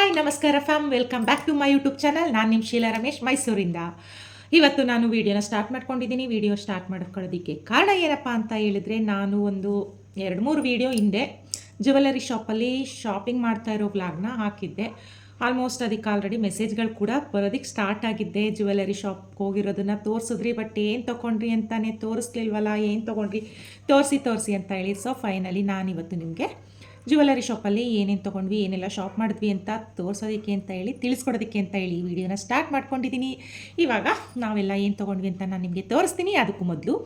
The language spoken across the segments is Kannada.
ಹಾಯ್, ನಮಸ್ಕಾರ fam welcome back to my YouTube channel ನಾನು ನಿಮ್ಮ ಶೀಲಾ ರಮೇಶ್, ಮೈಸೂರಿಂದ. ಇವತ್ತು ನಾನು ವಿಡಿಯೋನ ಸ್ಟಾರ್ಟ್ ಮಾಡ್ಕೊಂಡಿದ್ದೀನಿ. ವಿಡಿಯೋ ಸ್ಟಾರ್ಟ್ ಮಾಡ್ಕೊಳ್ಳೋದಕ್ಕೆ ಕಾರಣ ಏನಪ್ಪ ಅಂತ ಹೇಳಿದ್ರೆ, ನಾನು ಒಂದು ಎರಡು ಮೂರು ವಿಡಿಯೋ ಹಿಂದೆ ಜ್ಯುವೆಲರಿ ಶಾಪಲ್ಲಿ ಶಾಪಿಂಗ್ ಮಾಡ್ತಾ ಇರೋ ವ್ಲಾಗ್ನ ಹಾಕಿದ್ದೆ. ಆಲ್ಮೋಸ್ಟ್ ಅದಕ್ಕೆ ಆಲ್ರೆಡಿ ಮೆಸೇಜ್ಗಳು ಕೂಡ ಬರೋದಕ್ಕೆ ಸ್ಟಾರ್ಟ್ ಆಗಿದ್ದೆ. ಜ್ಯುವೆಲ್ಲರಿ ಶಾಪ್ಗೆ ಹೋಗಿರೋದನ್ನು ತೋರಿಸಿದ್ರಿ ಬಟ್ ಏನು ತೊಗೊಂಡ್ರಿ ಅಂತಾನೆ ತೋರಿಸ್ಲಿಲ್ವಲ್ಲ, ಏನು ತೊಗೊಂಡ್ರಿ, ತೋರಿಸಿ ತೋರಿಸಿ ಅಂತ ಹೇಳಿ. ಸೊ ಫೈನಲಿ ನಾನಿವತ್ತು ನಿಮಗೆ ಜ್ಯುವೆಲರಿ ಶಾಪಲ್ಲಿ ಏನೇನು ತೊಗೊಂಡ್ವಿ, ಏನೆಲ್ಲ ಶಾಪ್ ಮಾಡಿದ್ವಿ ಅಂತ ತೋರಿಸೋದಕ್ಕೆ ಅಂತ ಹೇಳಿ, ತಿಳಿಸ್ಕೊಡೋದಕ್ಕೆ ಅಂತ ಹೇಳಿ ಈ ವಿಡಿಯೋನ ಸ್ಟಾರ್ಟ್ ಮಾಡ್ಕೊಂಡಿದ್ದೀನಿ. ಇವಾಗ ನಾವೆಲ್ಲ ಏನು ತೊಗೊಂಡ್ವಿ ಅಂತ ನಾನು ನಿಮಗೆ ತೋರಿಸ್ತೀನಿ. ಅದಕ್ಕೂ ಮೊದಲು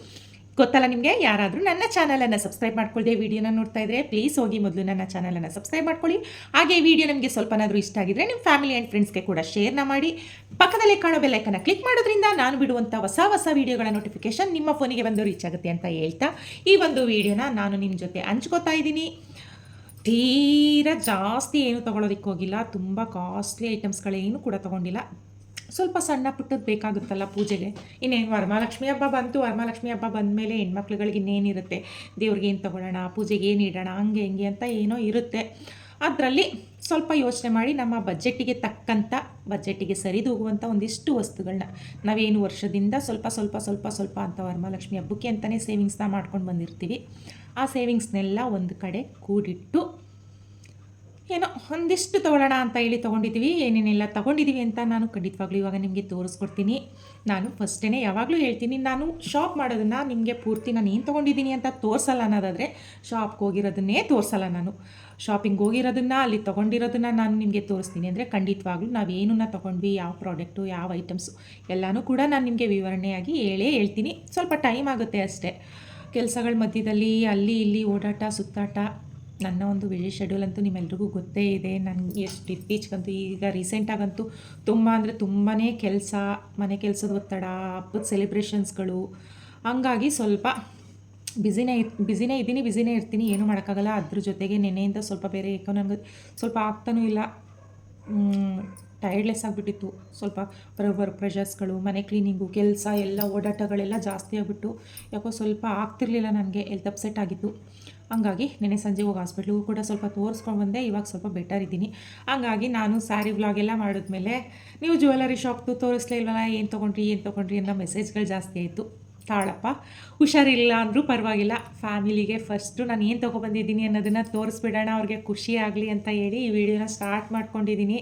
ಗೊತ್ತಲ್ಲ ನಿಮಗೆ? ಯಾರಾದರೂ ನನ್ನ ಚಾನಲನ್ನು ಸಬ್ಸ್ಕ್ರೈಬ್ ಮಾಡ್ಕೊಳ್ಳದೆ ವಿಡಿಯೋನ ನೋಡ್ತಾ ಇದ್ದರೆ ಪ್ಲೀಸ್ ಹೋಗಿ ಮೊದಲು ನನ್ನ ಚಾನಲನ್ನು ಸಬ್ಸ್ಕ್ರೈಬ್ ಮಾಡ್ಕೊಳ್ಳಿ. ಹಾಗೆ ಈ ವಿಡಿಯೋ ನಿಮಗೆ ಸ್ವಲ್ಪನಾದರೂ ಇಷ್ಟ ಆಗಿದ್ರೆ ನಿಮ್ಮ ಫ್ಯಾಮಿಲಿ ಆ್ಯಂಡ್ ಫ್ರೆಂಡ್ಸ್ಗೆ ಕೂಡ ಶೇರ್ನ ಮಾಡಿ. ಪಕ್ಕದಲ್ಲೇ ಕಾಣೋ ಬೆಲ್ಲೈಕನ್ನು ಕ್ಲಿಕ್ ಮಾಡೋದ್ರಿಂದ ನಾನು ಬಿಡುವಂಥ ಹೊಸ ಹೊಸ ವೀಡಿಯೋಗಳ ನೋಟಿಫಿಕೇಶನ್ ನಿಮ್ಮ ಫೋನಿಗೆ ಬಂದು ರೀಚ್ ಆಗುತ್ತೆ ಅಂತ ಹೇಳ್ತಾ ಈ ಒಂದು ವಿಡಿಯೋನ ನಾನು ನಿಮ್ಮ ಜೊತೆ ಹಂಚ್ಕೋತಾ ಇದ್ದೀನಿ. ತೀರಾ ಜಾಸ್ತಿ ಏನು ತೊಗೊಳೋದಕ್ಕೆ ಹೋಗಿಲ್ಲ. ತುಂಬ ಕಾಸ್ಟ್ಲಿ ಐಟಮ್ಸ್ಗಳೇನು ಕೂಡ ತೊಗೊಂಡಿಲ್ಲ. ಸ್ವಲ್ಪ ಸಣ್ಣ ಪುಟ್ಟದ್ದು ಬೇಕಾಗುತ್ತಲ್ಲ ಪೂಜೆಗೆ. ಇನ್ನೇನು ವರಮಹಾಲಕ್ಷ್ಮಿ ಹಬ್ಬ ಬಂತು. ವರಮಹಾಲಕ್ಷ್ಮಿ ಹಬ್ಬ ಬಂದಮೇಲೆ ಹೆಣ್ಮಕ್ಳುಗಳಿಗೆ ಇನ್ನೇನಿರುತ್ತೆ? ದೇವ್ರಿಗೆ ಏನು ತೊಗೊಳ್ಳೋಣ ಪೂಜೆಗೆ ಏನು ಇಡೋಣ? ಹಂಗೆ, ಹಿಂಗೆ ಅಂತ ಏನೋ ಇರುತ್ತೆ. ಅದರಲ್ಲಿ ಸ್ವಲ್ಪ ಯೋಚನೆ ಮಾಡಿ ನಮ್ಮ ಬಜೆಟ್ಟಿಗೆ ತಕ್ಕಂಥ ಬಜೆಟ್ಟಿಗೆ ಸರಿದೂಗುವಂಥ ಒಂದಿಷ್ಟು ವಸ್ತುಗಳನ್ನ ನಾವೇನು ವರ್ಷದಿಂದ ಸ್ವಲ್ಪ ಸ್ವಲ್ಪ ಸ್ವಲ್ಪ ಸ್ವಲ್ಪ ಅಂತ ವರಮಹಾಲಕ್ಷ್ಮಿ ಹಬ್ಬಕ್ಕೆ ಅಂತಲೇ ಸೇವಿಂಗ್ಸ್ನ ಮಾಡ್ಕೊಂಡು ಬಂದಿರ್ತೀವಿ. ಆ ಸೇವಿಂಗ್ಸ್ನೆಲ್ಲ ಒಂದು ಕಡೆ ಕೂಡಿಟ್ಟು ಏನೋ ಒಂದಿಷ್ಟು ತೊಗೊಳ್ಳೋಣ ಅಂತ ಹೇಳಿ ತೊಗೊಂಡಿದ್ದೀವಿ. ಏನೇನೆಲ್ಲ ತೊಗೊಂಡಿದ್ದೀವಿ ಅಂತ ನಾನು ಖಂಡಿತವಾಗ್ಲೂ ಇವಾಗ ನಿಮಗೆ ತೋರಿಸ್ಕೊಡ್ತೀನಿ. ನಾನು ಫಸ್ಟೇ ಯಾವಾಗಲೂ ಹೇಳ್ತೀನಿ, ನಾನು ಶಾಪ್ ಮಾಡೋದನ್ನು ನಿಮಗೆ ಪೂರ್ತಿ ನಾನು ಏನು ತೊಗೊಂಡಿದ್ದೀನಿ ಅಂತ ತೋರಿಸಲ್ಲ ಅನ್ನೋದಾದರೆ ಶಾಪ್ಗೆ ಹೋಗಿರೋದನ್ನೇ ತೋರಿಸಲ್ಲ ನಾನು. ಶಾಪಿಂಗ್ ಹೋಗಿರೋದನ್ನು, ಅಲ್ಲಿ ತೊಗೊಂಡಿರೋದನ್ನು ನಾನು ನಿಮಗೆ ತೋರಿಸ್ತೀನಿ ಅಂದರೆ ಖಂಡಿತವಾಗ್ಲೂ ನಾವು ಏನನ್ನ ತೊಗೊಂಡ್ವಿ, ಯಾವ ಪ್ರಾಡಕ್ಟು ಯಾವ ಐಟಮ್ಸು ಎಲ್ಲನೂ ಕೂಡ ನಾನು ನಿಮಗೆ ವಿವರಣೆಯಾಗಿ ಹೇಳೇ ಹೇಳ್ತೀನಿ. ಸ್ವಲ್ಪ ಟೈಮ್ ಆಗುತ್ತೆ ಅಷ್ಟೇ. ಕೆಲಸಗಳ ಮಧ್ಯದಲ್ಲಿ, ಅಲ್ಲಿ ಇಲ್ಲಿ ಓಡಾಟ, ಸುತ್ತಾಟ ನನ್ನ ಒಂದು ಬಿಜಿ ಶೆಡ್ಯೂಲ್ ಅಂತೂ ನಿಮ್ಮೆಲ್ರಿಗೂ ಗೊತ್ತೇ ಇದೆ. ನನಗೆ ಎಷ್ಟು ಇತ್ತೀಚೆಗಂತೂ, ಈಗ ರೀಸೆಂಟಾಗಂತೂ ತುಂಬ ಅಂದರೆ ತುಂಬಾ ಕೆಲಸ, ಮನೆ ಕೆಲಸದ ಒತ್ತಡ, ಹಬ್ಬದ ಸೆಲೆಬ್ರೇಷನ್ಸ್ಗಳು ಹಂಗಾಗಿ ಸ್ವಲ್ಪ ಬ್ಯುಸಿನೇ ಬ್ಯುಸಿನೇ ಇದ್ದೀನಿ ಬ್ಯುಸಿನೇ ಇರ್ತೀನಿ. ಏನೂ ಮಾಡೋಕ್ಕಾಗಲ್ಲ. ಅದ್ರ ಜೊತೆಗೆ ನೆನೆಯಿಂದ ಸ್ವಲ್ಪ ಬೇರೆ ಏಕೋ ನನಗೆ ಸ್ವಲ್ಪ ಆಗ್ತಾನೂ ಇಲ್ಲ. ಟೈರ್ಡ್ಲೆಸ್ ಆಗಿಬಿಟ್ಟಿತ್ತು. ಸ್ವಲ್ಪ ವರ್ಕ್ ಪ್ರೆಷರ್ಸ್ಗಳು ಮನೆ ಕ್ಲೀನಿಂಗು ಕೆಲಸ, ಎಲ್ಲ ಓಡಾಟಗಳೆಲ್ಲ ಜಾಸ್ತಿ ಆಗಿಬಿಟ್ಟು, ಯಾಕೋ ಸ್ವಲ್ಪ ಆಗ್ತಿರ್ಲಿಲ್ಲ ನನಗೆ. ಎಲ್ತ್ ಅಪ್ಸೆಟ್ ಆಗಿತ್ತು. ಹಂಗಾಗಿ ನೆನೆ ಸಂಜೆ ಹೋಗಿ ಹಾಸ್ಪಿಟ್ಲಿಗೂ ಕೂಡ ಸ್ವಲ್ಪ ತೋರಿಸ್ಕೊಂಡು ಬಂದೆ. ಇವಾಗ ಸ್ವಲ್ಪ ಬೆಟರ್ ಇದ್ದೀನಿ. ಹಂಗಾಗಿ ನಾನು ಸ್ಯಾರಿ ವ್ಲಾಗ್ ಎಲ್ಲ ಮಾಡಿದ್ಮೇಲೆ ನೀವು ಜ್ಯುವೆಲರಿ ಶಾಪ್ದು ತೋರಿಸ್ಲೇ ಇಲ್ವಲ್ಲ, ಏನು ತೊಗೊಂಡ್ರಿ ಏನು ತೊಗೊಂಡ್ರಿ ಅನ್ನೋ ಮೆಸೇಜ್ಗಳು ಜಾಸ್ತಿ ಆಯಿತು. ತಾಳಪ್ಪ, ಹುಷಾರಿಲ್ಲ ಅಂದರೂ ಪರವಾಗಿಲ್ಲ. ಫ್ಯಾಮಿಲಿಗೆ ಫಸ್ಟು ನಾನು ಏನು ತೊಗೊಬಂದಿದ್ದೀನಿ ಅನ್ನೋದನ್ನು ತೋರಿಸ್ಬಿಡೋಣ, ಅವ್ರಿಗೆ ಖುಷಿ ಆಗಲಿ ಅಂತ ಹೇಳಿ ಈ ವಿಡಿಯೋನ ಸ್ಟಾರ್ಟ್ ಮಾಡ್ಕೊಂಡಿದ್ದೀನಿ.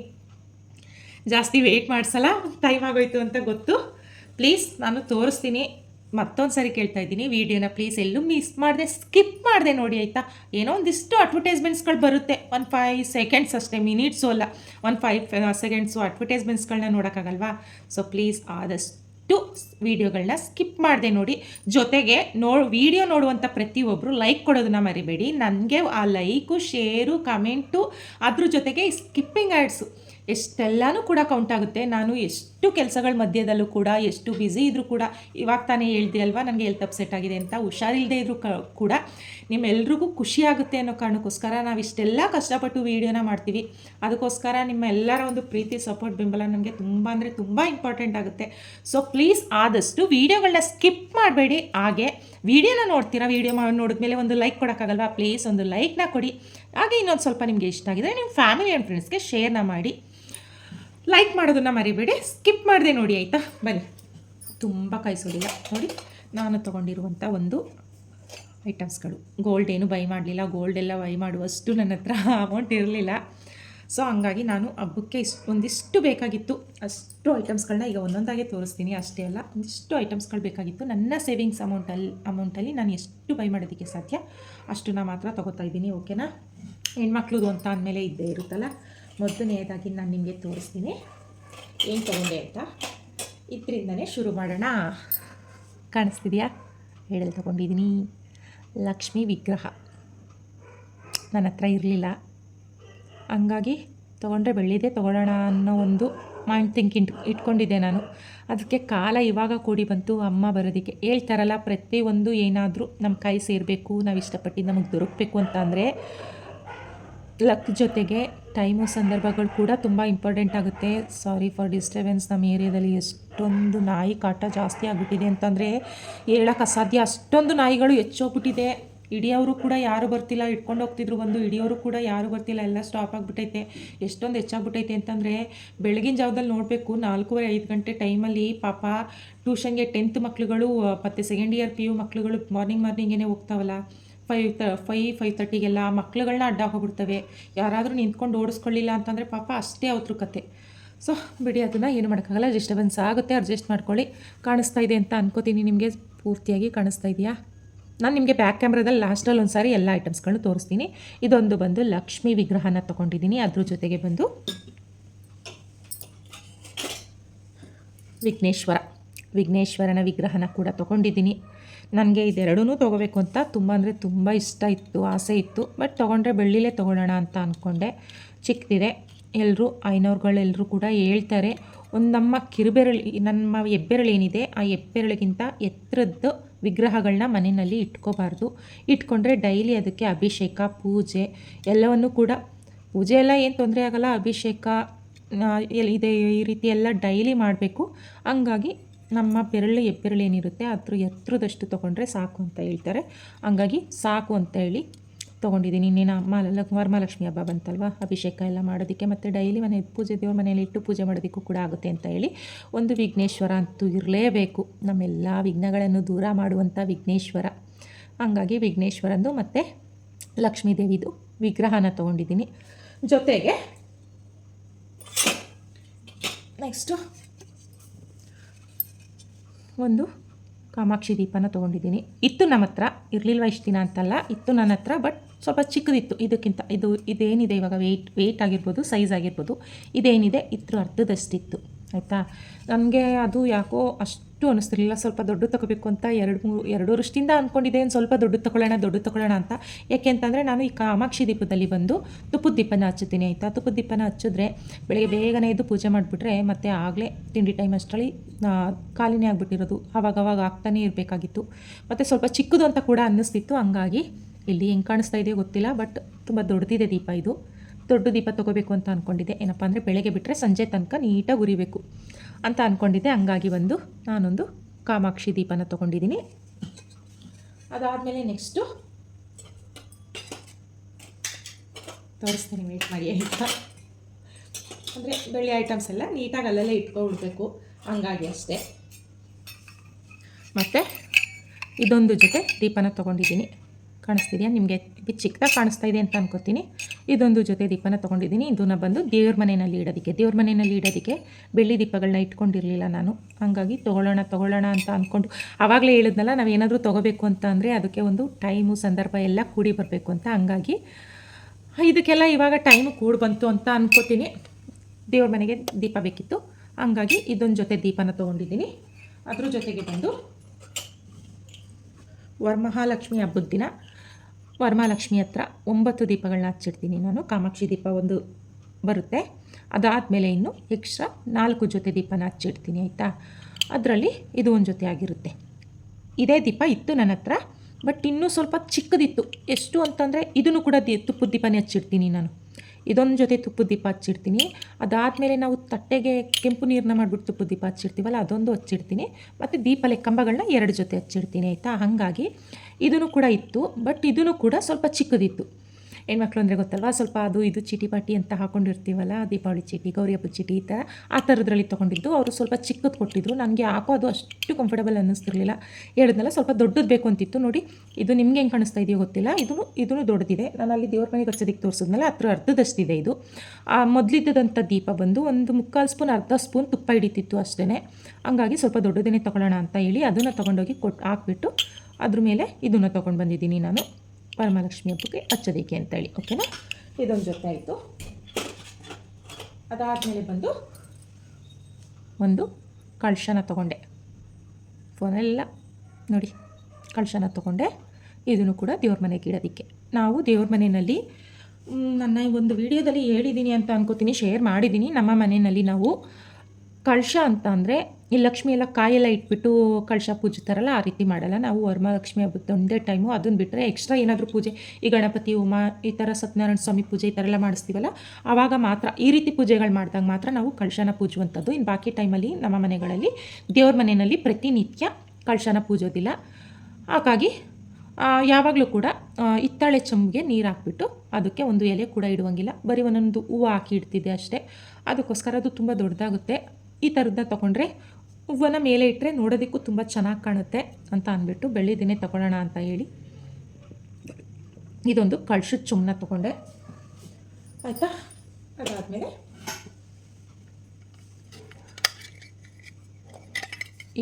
ಜಾಸ್ತಿ ವೆಯ್ಟ್ ಮಾಡಿಸಲ್ಲ ಟೈಮ್ ಆಗೋಯ್ತು ಅಂತ ಗೊತ್ತು. ಪ್ಲೀಸ್ ನಾನು ತೋರಿಸ್ತೀನಿ. ಮತ್ತೊಂದು ಸರಿ ಕೇಳ್ತಾ ಇದ್ದೀನಿ. ವೀಡಿಯೋನ ಪ್ಲೀಸ್ ಎಲ್ಲೂ ಮಿಸ್ ಮಾಡಿದೆ ಸ್ಕಿಪ್ ಮಾಡಿದೆ ನೋಡಿ ಆಯಿತಾ? ಏನೋ ಒಂದಿಷ್ಟು ಅಡ್ವರ್ಟೈಸ್ಮೆಂಟ್ಸ್ಗಳು ಬರುತ್ತೆ. ಒಂದು ಫೈವ್ ಸೆಕೆಂಡ್ಸ್ ಅಷ್ಟೇ ಮಿನಿಟ್ಸು ಅಲ್ಲ. ಒಂದು ಫೈವ್ ಸೆಕೆಂಡ್ಸು ಅಡ್ವರ್ಟೈಸ್ಮೆಂಟ್ಸ್ಗಳನ್ನ ನೋಡೋಕ್ಕಾಗಲ್ವಾ? ಸೊ ಪ್ಲೀಸ್ ಆದಷ್ಟು ವೀಡಿಯೋಗಳನ್ನ ಸ್ಕಿಪ್ ಮಾಡಿದೆ ನೋಡಿ. ಜೊತೆಗೆ ನೋ, ವಿಡಿಯೋ ನೋಡುವಂಥ ಪ್ರತಿಯೊಬ್ಬರು ಲೈಕ್ ಕೊಡೋದನ್ನ ಮರಿಬೇಡಿ. ನನಗೆ ಆ ಲೈಕು ಶೇರು ಕಮೆಂಟು ಅದ್ರ ಜೊತೆಗೆ ಸ್ಕಿಪ್ಪಿಂಗ್ ಆ್ಯಡ್ಸು ಎಷ್ಟೆಲ್ಲನೂ ಕೂಡ ಕೌಂಟ್ ಆಗುತ್ತೆ. ನಾನು ಎಷ್ಟು ಕೆಲಸಗಳ ಮಧ್ಯದಲ್ಲೂ ಕೂಡ ಎಷ್ಟು ಬ್ಯುಸಿ ಇದ್ದರೂ ಕೂಡ ಇವಾಗ ತಾನೇ ಹೇಳ್ದೆ ಅಲ್ವಾ ನನಗೆ ಎಲ್ತ್ ಅಪ್ಸೆಟ್ ಆಗಿದೆ ಅಂತ ಹುಷಾರಿಲ್ಲದೆ ಇದ್ರೂ ಕೂಡ ನಿಮ್ಮೆಲ್ರಿಗೂ ಖುಷಿ ಆಗುತ್ತೆ ಅನ್ನೋ ಕಾರಣಕ್ಕೋಸ್ಕರ ನಾವು ಇಷ್ಟೆಲ್ಲ ಕಷ್ಟಪಟ್ಟು ವೀಡಿಯೋನ ಮಾಡ್ತೀವಿ. ಅದಕ್ಕೋಸ್ಕರ ನಿಮ್ಮ ಎಲ್ಲರ ಒಂದು ಪ್ರೀತಿ ಸಪೋರ್ಟ್ ಬೆಂಬಲ ನನಗೆ ತುಂಬ ಅಂದರೆ ತುಂಬ ಇಂಪಾರ್ಟೆಂಟ್ ಆಗುತ್ತೆ. ಸೊ ಪ್ಲೀಸ್ ಆದಷ್ಟು ವೀಡಿಯೋಗಳನ್ನ ಸ್ಕಿಪ್ ಮಾಡಬೇಡಿ. ಹಾಗೆ ವೀಡಿಯೋನ ನೋಡ್ತೀರಾ, ವೀಡಿಯೋ ಮಾಡಿ ನೋಡಿದ್ಮೇಲೆ ಒಂದು ಲೈಕ್ ಕೊಡೋಕ್ಕಾಗಲ್ವಾ? ಪ್ಲೀಸ್ ಒಂದು ಲೈಕ್ನ ಕೊಡಿ. ಹಾಗೆ ಇನ್ನೊಂದು ಸ್ವಲ್ಪ ನಿಮಗೆ ಇಷ್ಟ ಆಗಿದೆ ನಿಮ್ಮ ಫ್ಯಾಮಿಲಿ ಆ್ಯಂಡ್ ಫ್ರೆಂಡ್ಸ್ಗೆ ಶೇರ್ನ ಮಾಡಿ. ಲೈಕ್ ಮಾಡೋದನ್ನು ಮರಿಬೇಡಿ ಸ್ಕಿಪ್ ಮಾಡಿದೆ ನೋಡಿ ಆಯಿತಾ? ಬನ್ನಿ. ತುಂಬ ಕಾಯಿಸೋದಿಲ್ಲ ನೋಡಿ, ನಾನು ತೊಗೊಂಡಿರುವಂಥ ಒಂದು ಐಟಮ್ಸ್ಗಳು. ಗೋಲ್ಡ್ ಏನು ಬೈ ಮಾಡಲಿಲ್ಲ. ಗೋಲ್ಡ್ ಎಲ್ಲ ಬೈ ಮಾಡುವಷ್ಟು ನನ್ನ ಹತ್ರ ಅಮೌಂಟ್ ಇರಲಿಲ್ಲ. ಸೊ ಹಂಗಾಗಿ ನಾನು ಹಬ್ಬಕ್ಕೆ ಇಷ್ಟು ಒಂದಿಷ್ಟು ಬೇಕಾಗಿತ್ತು. ಅಷ್ಟು ಐಟಮ್ಸ್ಗಳನ್ನ ಈಗ ಒಂದೊಂದಾಗೆ ತೋರಿಸ್ತೀನಿ. ಅಷ್ಟೇ ಅಲ್ಲ, ಒಂದಿಷ್ಟು ಐಟಮ್ಸ್ಗಳು ಬೇಕಾಗಿತ್ತು. ನನ್ನ ಸೇವಿಂಗ್ಸ್ ಅಮೌಂಟಲ್ಲಿ ಅಮೌಂಟಲ್ಲಿ ನಾನು ಎಷ್ಟು ಬೈ ಮಾಡೋದಕ್ಕೆ ಸಾಧ್ಯ? ಅಷ್ಟನ್ನ ಮಾತ್ರ ತೊಗೋತಾ ಇದ್ದೀನಿ ಓಕೆನಾ ಹೆಣ್ಮಕ್ಳದ್ದು ಅಂತ ಅಂದಮೇಲೆ ಇದ್ದೇ ಇರುತ್ತಲ್ಲ? ಮೊದಲನೇದಾಗಿ ನಾನು ನಿಮಗೆ ತೋರಿಸ್ತೀನಿ. ಏನು ತಗೊಂಡೆ ಅಂತ ಇದರಿಂದನೇ ಶುರು ಮಾಡೋಣ. ಕಾಣಿಸ್ತಿದೆಯಾ? ಹೇಳಲು ತಗೊಂಡಿದ್ದೀನಿ. ಲಕ್ಷ್ಮಿ ವಿಗ್ರಹ. ನನ್ನ ಹತ್ರ ಇರಲಿಲ್ಲ. ಹಂಗಾಗಿ ತೊಗೊಂಡ್ರೆ ಬೆಳ್ಳಿದೆ ತೊಗೊಳ್ಳೋಣ ಅನ್ನೋ ಒಂದು ಮೈಂಡ್ ಥಿಂಕ್ ಇಟ್ ಇಟ್ಕೊಂಡಿದ್ದೆ ನಾನು. ಅದಕ್ಕೆ ಕಾಲ ಇವಾಗ ಕೂಡಿ ಬಂತು ಅಮ್ಮ ಬರೋದಕ್ಕೆ. ಹೇಳ್ತಾರಲ್ಲ, ಪ್ರತಿಯೊಂದು ಏನಾದರೂ ನಮ್ಮ ಕೈ ಸೇರಬೇಕು, ನಾವು ಇಷ್ಟಪಟ್ಟು ನಮಗೆ ದೊರಕಬೇಕು ಅಂತ ಅಂದರೆ, ಲಕ್ ಜೊತೆಗೆ ಟೈಮು ಸಂದರ್ಭಗಳು ಕೂಡ ತುಂಬ ಇಂಪಾರ್ಟೆಂಟ್ ಆಗುತ್ತೆ. ಸಾರಿ ಫಾರ್ ಡಿಸ್ಟರ್ಬೆನ್ಸ್ ನಮ್ಮ ಏರಿಯಾದಲ್ಲಿ ಎಷ್ಟೊಂದು ನಾಯಿ ಕಾಟ ಜಾಸ್ತಿ ಆಗಿಬಿಟ್ಟಿದೆ ಅಂತಂದರೆ ಹೇಳೋಕ್ಕೆ ಅಸಾಧ್ಯ. ಅಷ್ಟೊಂದು ನಾಯಿಗಳು ಹೆಚ್ಚೋಗ್ಬಿಟ್ಟಿದೆ. ಇಡಿಯವರು ಕೂಡ ಯಾರು ಬರ್ತಿಲ್ಲ. ಇಟ್ಕೊಂಡು ಹೋಗ್ತಿದ್ರು ಬಂದು ಹಿಡಿಯೋರು ಕೂಡ ಯಾರು ಬರ್ತಿಲ್ಲ. ಎಲ್ಲ ಸ್ಟಾಪ್ ಆಗಿಬಿಟ್ಟೈತೆ. ಎಷ್ಟೊಂದು ಹೆಚ್ಚಾಗ್ಬಿಟ್ಟೈತೆ ಅಂತಂದರೆ ಬೆಳಗಿನ ಜಾವದಲ್ಲಿ ನೋಡಬೇಕು. ನಾಲ್ಕೂವರೆ, ಐದು ಗಂಟೆ ಟೈಮಲ್ಲಿ ಪಾಪ ಟ್ಯೂಷನ್ಗೆ ಟೆಂತ್ ಮಕ್ಕಳುಗಳು ಮತ್ತು ಸೆಕೆಂಡ್ ಇಯರ್ ಪಿ ಯು ಮಕ್ಕಳುಗಳು ಮಾರ್ನಿಂಗ್ ಮಾರ್ನಿಂಗೇನೆ ಹೋಗ್ತಾವಲ್ಲ ಫೈವ್ ತ, ಫೈ ಫೈವ್ ತರ್ಟಿಗೆಲ್ಲ ಮಕ್ಳುಗಳನ್ನ ಅಡ್ಡ ಹೋಗ್ಬಿಡ್ತವೆ. ಯಾರಾದರೂ ನಿಂತ್ಕೊಂಡು ಓಡಿಸ್ಕೊಳ್ಳಿಲ್ಲ ಅಂತಂದರೆ ಪಾಪ ಅಷ್ಟೇ ಅವ್ರ ಕತೆ. ಸೊ, ಬಿಡಿ, ಅದನ್ನು ಏನು ಮಾಡೋಕ್ಕಾಗಲ್ಲ. ಡಿಸ್ಟರ್ಬೆನ್ಸ್ ಆಗುತ್ತೆ, ಅಡ್ಜಸ್ಟ್ ಮಾಡ್ಕೊಳ್ಳಿ. ಕಾಣಿಸ್ತಾ ಇದೆ ಅಂತ ಅನ್ಕೋತೀನಿ. ನಿಮಗೆ ಪೂರ್ತಿಯಾಗಿ ಕಾಣಿಸ್ತಾ ಇದೆಯಾ? ನಾನು ನಿಮಗೆ ಬ್ಯಾಕ್ ಕ್ಯಾಮ್ರಾದಲ್ಲಿ ಲಾಸ್ಟಲ್ಲಿ ಒಂದು ಸಾರಿ ಎಲ್ಲ ಐಟಮ್ಸ್ಗಳನ್ನ ತೋರಿಸ್ತೀನಿ. ಇದೊಂದು ಬಂದು ಲಕ್ಷ್ಮಿ ವಿಗ್ರಹನ ತೊಗೊಂಡಿದ್ದೀನಿ. ಅದ್ರ ಜೊತೆಗೆ ಬಂದು ವಿಘ್ನೇಶ್ವರ. ವಿಘ್ನೇಶ್ವರನ ವಿಗ್ರಹನ ಕೂಡ ತೊಗೊಂಡಿದ್ದೀನಿ. ನನಗೆ ಇದೆರಡೂ ತೊಗೋಬೇಕು ಅಂತ ತುಂಬ ಅಂದರೆ ತುಂಬ ಇಷ್ಟ ಇತ್ತು, ಆಸೆ ಇತ್ತು. ಬಟ್ ತೊಗೊಂಡ್ರೆ ಬೆಳ್ಳಿಲೇ ತೊಗೊಳ್ಳೋಣ ಅಂತ ಅಂದ್ಕೊಂಡೆ ಚಿಕ್ಕದಿದೆ. ಎಲ್ಲರೂ ಐನೋರುಗಳೆಲ್ಲರೂ ಕೂಡ ಹೇಳ್ತಾರೆ, ಒಂದು ನಮ್ಮ ಕಿರುಬೆರಳಿ, ನಮ್ಮ ಹೆಬ್ಬೆರಳೇನಿದೆ, ಆ ಹೆಬ್ಬೆರಳಿಗಿಂತ ಎತ್ತರದ್ದು ವಿಗ್ರಹಗಳನ್ನ ಮನೆಯಲ್ಲಿ ಇಟ್ಕೋಬಾರ್ದು. ಇಟ್ಕೊಂಡ್ರೆ ಡೈಲಿ ಅದಕ್ಕೆ ಅಭಿಷೇಕ, ಪೂಜೆ ಎಲ್ಲವನ್ನು ಕೂಡ. ಪೂಜೆ ಎಲ್ಲ ಏನು ತೊಂದರೆ ಆಗಲ್ಲ. ಅಭಿಷೇಕ ಇದೆ ಈ ರೀತಿ ಎಲ್ಲ ಡೈಲಿ ಮಾಡಬೇಕು. ಹಂಗಾಗಿ ನಮ್ಮ ಬೆರಳು ಎಪ್ಪೆರಳು ಏನಿರುತ್ತೆ ಅದ್ರ ಎತ್ತರದಷ್ಟು ತೊಗೊಂಡ್ರೆ ಸಾಕು ಅಂತ ಹೇಳ್ತಾರೆ. ಹಂಗಾಗಿ ಸಾಕು ಅಂತ ಹೇಳಿ ತೊಗೊಂಡಿದ್ದೀನಿ. ಇನ್ನೇನು ಅಮ್ಮ ವರಮಹಾಲಕ್ಷ್ಮಿ ಹಬ್ಬ ಬಂತಲ್ವ? ಅಭಿಷೇಕ ಎಲ್ಲ ಮಾಡೋದಕ್ಕೆ ಮತ್ತು ಡೈಲಿ ಮನೆ ಪೂಜೆ, ದೇವ್ರ ಮನೆಯಲ್ಲಿ ಇಟ್ಟು ಪೂಜೆ ಮಾಡೋದಕ್ಕೂ ಕೂಡ ಆಗುತ್ತೆ ಅಂತ ಹೇಳಿ ಒಂದು ವಿಘ್ನೇಶ್ವರ ಅಂತೂ ಇರಲೇಬೇಕು. ನಮ್ಮೆಲ್ಲ ವಿಘ್ನಗಳನ್ನು ದೂರ ಮಾಡುವಂಥ ವಿಘ್ನೇಶ್ವರ. ಹಂಗಾಗಿ ವಿಘ್ನೇಶ್ವರಂದು ಮತ್ತು ಲಕ್ಷ್ಮೀ ದೇವಿದು ವಿಗ್ರಹನ ತೊಗೊಂಡಿದ್ದೀನಿ. ಜೊತೆಗೆ ನೆಕ್ಸ್ಟು ಒಂದು ಕಾಮಾಕ್ಷಿ ದೀಪನ ತೊಗೊಂಡಿದ್ದೀನಿ. ಇತ್ತು ನಮ್ಮ ಹತ್ರ, ಇರಲಿಲ್ವ ಇಷ್ಟು ದಿನ ಅಂತಲ್ಲ, ಇತ್ತು ನನ್ನ ಹತ್ರ ಬಟ್ ಸ್ವಲ್ಪ ಚಿಕ್ಕದಿತ್ತು. ಇದಕ್ಕಿಂತ, ಇದು ಇದೇನಿದೆ ಇವಾಗ? ವೆಯ್ಟ್ ವೆಯ್ಟ್ ಆಗಿರ್ಬೋದು ಸೈಜ್ ಆಗಿರ್ಬೋದು, ಇದೇನಿದೆ? ಇದ್ರ ಅರ್ಧದಷ್ಟಿತ್ತು. ಆಯಿತಾ? ನನಗೆ ಅದು ಯಾಕೋ ಅಷ್ಟು ಅನ್ನಿಸ್ತಿರ್ಲಿಲ್ಲ ಸ್ವಲ್ಪ ದೊಡ್ಡ ತಗೋಬೇಕು ಅಂತ ಎರಡು ಮೂರು ಎರಡು ವರ್ಷದಿಂದ ಅಂದ್ಕೊಂಡಿದ್ದೆ ಏನು ಸ್ವಲ್ಪ ದೊಡ್ಡ ತಗೊಳ್ಳೋಣ ದೊಡ್ಡ ತಗೊಳ್ಳೋಣ ಅಂತ. ಯಾಕೆ ಅಂತಂದರೆ ನಾನು ಈ ಕಾಮಾಕ್ಷಿ ದೀಪದಲ್ಲಿ ಬಂದು ತುಪ್ಪದ ದೀಪನ ಹಚ್ಚುತ್ತೀನಿ, ಆಯಿತಾ? ತುಪ್ಪದ ದೀಪನ ಹಚ್ಚಿದ್ರೆ ಬೆಳಗ್ಗೆ ಬೇಗನೆ ಎದ್ದು ಪೂಜೆ ಮಾಡಿಬಿಟ್ರೆ ಮತ್ತೆ ಆಗಲೇ ತಿಂಡಿ ಟೈಮ್ ಅಷ್ಟರಲ್ಲಿ ಖಾಲಿನೇ ಆಗಿಬಿಟ್ಟಿರೋದು. ಆವಾಗ ಅವಾಗ ಆಗ್ತಾನೇ ಇರಬೇಕಾಗಿತ್ತು. ಮತ್ತು ಸ್ವಲ್ಪ ಚಿಕ್ಕದು ಅಂತ ಕೂಡ ಅನ್ನಿಸ್ತಿತ್ತು. ಹಂಗಾಗಿ ಇಲ್ಲಿ ಹೆಂಗೆ ಕಾಣಿಸ್ತಾ ಇದೆಯೋ ಗೊತ್ತಿಲ್ಲ, ಬಟ್ ತುಂಬ ದೊಡ್ಡದಿದೆ ದೀಪ ಇದು. ದೊಡ್ಡ ದೀಪ ತೊಗೋಬೇಕು ಅಂತ ಅಂದ್ಕೊಂಡಿದ್ದೆ ಏನಪ್ಪ ಅಂದರೆ ಬೆಳಗ್ಗೆ ಬಿಟ್ಟರೆ ಸಂಜೆ ತನಕ ನೀಟಾಗಿ ಉರಿಬೇಕು. ಅಂತ ಅಂದ್ಕೊಂಡಿದ್ದೆ ಹಂಗಾಗಿ ಬಂದು ನಾನೊಂದು ಕಾಮಾಕ್ಷಿ ದೀಪನ ತೊಗೊಂಡಿದ್ದೀನಿ. ಅದಾದಮೇಲೆ ನೆಕ್ಸ್ಟು ತೋರಿಸ್ತೀನಿ ವೇಟ್ ಮಾಡಿ, ಆಯಿತಾ? ಅಂದರೆ ಬೆಳ್ಳಿ ಐಟಮ್ಸ್ ಎಲ್ಲ ನೀಟಾಗಿ ಅಲ್ಲಲ್ಲೇ ಇಟ್ಕೊಳ್ಬೇಕು. ಹಂಗಾಗಿ ಅಷ್ಟೇ. ಮತ್ತು ಇದೊಂದು ಜೊತೆ ದೀಪನ ತೊಗೊಂಡಿದ್ದೀನಿ. ಕಾಣಿಸ್ತಿದೆಯಾ? ನಿಮಗೆ ಚಿಕ್ಕದಾಗ ಕಾಣಿಸ್ತಾ ಇದೆ ಅಂತ ಅನ್ಕೋತೀನಿ. ಇದೊಂದು ಜೊತೆ ದೀಪನ ತೊಗೊಂಡಿದ್ದೀನಿ. ಇದನ್ನು ಬಂದು ದೇವ್ರ ಮನೆಯಲ್ಲಿ ಇಡೋದಕ್ಕೆ, ದೇವ್ರ ಮನೆಯಲ್ಲಿ ಇಡೋದಕ್ಕೆ ಬೆಳ್ಳಿ ದೀಪಗಳನ್ನ ಇಟ್ಕೊಂಡಿರಲಿಲ್ಲ ನಾನು. ಹಾಗಾಗಿ ತೊಗೊಳ್ಳೋಣ ತೊಗೊಳ್ಳೋಣ ಅಂತ ಅಂದ್ಕೊಂಡು ಆವಾಗಲೇ ಹೇಳಿದ್ನಲ್ಲ ನಾವು ಏನಾದರೂ ತೊಗೋಬೇಕು ಅಂತ ಅಂದರೆ ಅದಕ್ಕೆ ಒಂದು ಟೈಮು, ಸಂದರ್ಭ ಎಲ್ಲ ಕೂಡಿ ಬರಬೇಕು ಅಂತ. ಹಂಗಾಗಿ ಇದಕ್ಕೆಲ್ಲ ಇವಾಗ ಟೈಮು ಕೂಡಿ ಬಂತು ಅಂತ ಅಂದ್ಕೋತೀನಿ ದೇವ್ರ ಮನೆಗೆ ದೀಪ ಬೇಕಿತ್ತು. ಹಂಗಾಗಿ ಇದೊಂದು ಜೊತೆ ದೀಪನ ತೊಗೊಂಡಿದ್ದೀನಿ. ಅದ್ರ ಜೊತೆಗೆ ಬಂದು ವರಮಹಾಲಕ್ಷ್ಮಿ ಹಬ್ಬದ ದಿನ. ವರಮಹಾಲಕ್ಷ್ಮಿ ಹತ್ರ ಒಂಬತ್ತು ದೀಪಗಳನ್ನ ಹಚ್ಚಿಡ್ತೀನಿ ನಾನು. ಕಾಮಾಕ್ಷಿ ದೀಪ ಒಂದು ಬರುತ್ತೆ. ಅದಾದಮೇಲೆ ಇನ್ನು ಎಕ್ಸ್ಟ್ರಾ ನಾಲ್ಕು ಜೊತೆ ದೀಪನ ಹಚ್ಚಿಡ್ತೀನಿ, ಆಯಿತಾ? ಅದರಲ್ಲಿ ಇದು ಒಂದು ಜೊತೆ ಆಗಿರುತ್ತೆ. ಇದೇ ದೀಪ ಇತ್ತು ನನ್ನ ಹತ್ರ, ಬಟ್ ಇನ್ನೂ ಸ್ವಲ್ಪ ಚಿಕ್ಕದಿತ್ತು. ಎಷ್ಟು ಅಂತಂದರೆ ಇದನ್ನು ಕೂಡ ದಿ, ತುಪ್ಪದ ದೀಪನೇ ಹಚ್ಚಿಡ್ತೀನಿ ನಾನು. ಇದೊಂದು ಜೊತೆ ತುಪ್ಪದ ದೀಪ ಹಚ್ಚಿಡ್ತೀನಿ. ಅದಾದಮೇಲೆ ನಾವು ತಟ್ಟೆಗೆ ಕೆಂಪು ನೀರನ್ನ ಮಾಡಿಬಿಟ್ಟು ತುಪ್ಪದ ದೀಪ ಹಚ್ಚಿಡ್ತೀವಲ್ಲ, ಅದೊಂದು ಹಚ್ಚಿಡ್ತೀನಿ. ಮತ್ತು ದೀಪಲೆ ಕಂಬಗಳನ್ನ ಎರಡು ಜೊತೆ ಹಚ್ಚಿಡ್ತೀನಿ, ಆಯಿತಾ? ಹಾಗಾಗಿ ಇದೂ ಕೂಡ ಇತ್ತು, ಬಟ್ ಇದೂ ಕೂಡ ಸ್ವಲ್ಪ ಚಿಕ್ಕದಿತ್ತು. ಹೆಣ್ಮಕ್ಳು ಅಂದರೆ ಗೊತ್ತಲ್ವಾ? ಸ್ವಲ್ಪ ಅದು ಇದು ಚೀಟಿ ಪಾಟಿ ಅಂತ ಹಾಕೊಂಡಿರ್ತೀವಲ್ಲ, ದೀಪಾವಳಿ ಚೀಟಿ, ಗೌರಿ ಹಬ್ಬದ ಚೀಟಿ ಈ ಥರ ಆ ಥರದ್ರಲ್ಲಿ ತೊಗೊಂಡಿದ್ದು. ಅವರು ಸ್ವಲ್ಪ ಚಿಕ್ಕದು ಕೊಟ್ಟಿದ್ರು. ನನಗೆ ಹಾಕೋದು ಅಷ್ಟು ಕಂಫರ್ಟಬಲ್ ಅನ್ನಿಸ್ತಿರ್ಲಿಲ್ಲ. ಹೇಳಿದ್ನಲ್ಲ, ಸ್ವಲ್ಪ ದೊಡ್ಡದು ಬೇಕು ಅಂತಿತ್ತು. ನೋಡಿ, ಇದು ನಿಮ್ಗೆ ಹೆಂಗೆ ಕಾಣಿಸ್ತಾ ಇದೆಯೋ ಗೊತ್ತಿಲ್ಲ. ಇದು ಇದೂ ದೊಡ್ಡದಿದೆ ನಾನು ಅಲ್ಲಿ ದೇವ್ರ ಮನೆಗೆ ಹಚ್ಚೋದಕ್ಕೆ ತೋರಿಸಿದ್ನಲ್ಲ ಹತ್ರ ಅರ್ಧದಷ್ಟಿದೆ ಇದು. ಆ ಮೊದಲಿದ್ದಂಥ ದೀಪ ಬಂದು ಒಂದು ಮುಕ್ಕಾಲು ಸ್ಪೂನ್, ಅರ್ಧ ಸ್ಪೂನ್ ತುಪ್ಪ ಹಿಡಿತಿತ್ತು ಅಷ್ಟೇ ಹಂಗಾಗಿ ಸ್ವಲ್ಪ ದೊಡ್ಡದನ್ನೇ ತೊಗೊಳ್ಳೋಣ ಅಂತ ಹೇಳಿ ಅದನ್ನು ತೊಗೊಂಡೋಗಿ ಕೊಟ್ಟು ಹಾಕ್ಬಿಟ್ಟು ಅದ್ರ ಮೇಲೆ ಇದನ್ನು ತೊಗೊಂಡು ಬಂದಿದ್ದೀನಿ ನಾನು. ವರಮಹಾಲಕ್ಷ್ಮಿ ಹಬ್ಬಕ್ಕೆ ಹಚ್ಚೋದಕ್ಕೆ ಅಂತೇಳಿ ಓಕೆನಾ ಇದೊಂದು ಜೊತೆ ಆಯಿತು. ಅದಾದಮೇಲೆ ಬಂದು ಒಂದು ಕಳಶನ ತೊಗೊಂಡೆ. ಫೋನೆಲ್ಲ ನೋಡಿ, ಕಳಶನ ತೊಗೊಂಡೆ. ಇದನ್ನು ಕೂಡ ದೇವ್ರ ಮನೆಗೆ ಇಡೋದಕ್ಕೆ. ನಾವು ದೇವ್ರ ಮನೆಯಲ್ಲಿ ನನ್ನ ಒಂದು ವಿಡಿಯೋದಲ್ಲಿ ಹೇಳಿದ್ದೀನಿ ಅಂತ ಅನ್ಕೋತೀನಿ ಶೇರ್ ಮಾಡಿದ್ದೀನಿ ನಮ್ಮ ಮನೆಯಲ್ಲಿ ನಾವು ಕಳಶ ಅಂತ ಅಂದರೆ ಈ ಲಕ್ಷ್ಮಿ ಎಲ್ಲ ಕಾಯೆಲ್ಲ ಇಟ್ಬಿಟ್ಟು ಕಳಶ ಪೂಜಿತಾರಲ್ಲ ಆ ರೀತಿ ಮಾಡಲ್ಲ. ನಾವು ವರಮಲಕ್ಷ್ಮಿ ಹಬ್ಬದ ಒಂದೇ ಟೈಮು ಅದನ್ನು ಬಿಟ್ಟರೆ ಎಕ್ಸ್ಟ್ರಾ ಏನಾದರೂ ಪೂಜೆ, ಈ ಗಣಪತಿ ಉಮಾ, ಈ ಥರ ಸತ್ಯನಾರಾಯಣ ಸ್ವಾಮಿ ಪೂಜೆ ಈ ಥರ ಎಲ್ಲ ಮಾಡಿಸ್ತೀವಲ್ಲ, ಆವಾಗ ಮಾತ್ರ ಈ ರೀತಿ ಪೂಜೆಗಳು ಮಾಡಿದಾಗ ಮಾತ್ರ ನಾವು ಕಳಶನ ಪೂಜುವಂಥದ್ದು. ಇನ್ನು ಬಾಕಿ ಟೈಮಲ್ಲಿ ನಮ್ಮ ಮನೆಗಳಲ್ಲಿ ದೇವ್ರ ಮನೆಯಲ್ಲಿ ಪ್ರತಿನಿತ್ಯ ಕಳಶನ ಪೂಜೋದಿಲ್ಲ. ಹಾಗಾಗಿ ಯಾವಾಗಲೂ ಕೂಡ ಹಿತ್ತಾಳೆ ಚಮ್ಗೆ ನೀರು ಹಾಕ್ಬಿಟ್ಟು ಅದಕ್ಕೆ ಒಂದು ಎಲೆ ಕೂಡ ಇಡುವಂಗಿಲ್ಲ. ಬರೀ ಒಂದೊಂದು ಹೂವು ಹಾಕಿ ಇಡ್ತಿದ್ದೆ ಅಷ್ಟೇ. ಅದಕ್ಕೋಸ್ಕರ ಅದು ತುಂಬ ದೊಡ್ಡದಾಗುತ್ತೆ. ಈ ಥರದ್ದ ತೊಗೊಂಡ್ರೆ ಹೂವನ್ನು ಮೇಲೆ ಇಟ್ಟರೆ ನೋಡೋದಕ್ಕೂ ತುಂಬ ಚೆನ್ನಾಗಿ ಕಾಣುತ್ತೆ ಅಂತ ಅಂದ್ಬಿಟ್ಟು ಬೆಳ್ಳಿದಿನೇ ತೊಗೊಳ್ಳೋಣ ಅಂತ ಹೇಳಿ. ಇದೊಂದು ಕಳ್ಸದ ಚುಮ್ಮನ ತೊಗೊಂಡೆ. ಆಯಿತಾ? ಅದಾದಮೇಲೆ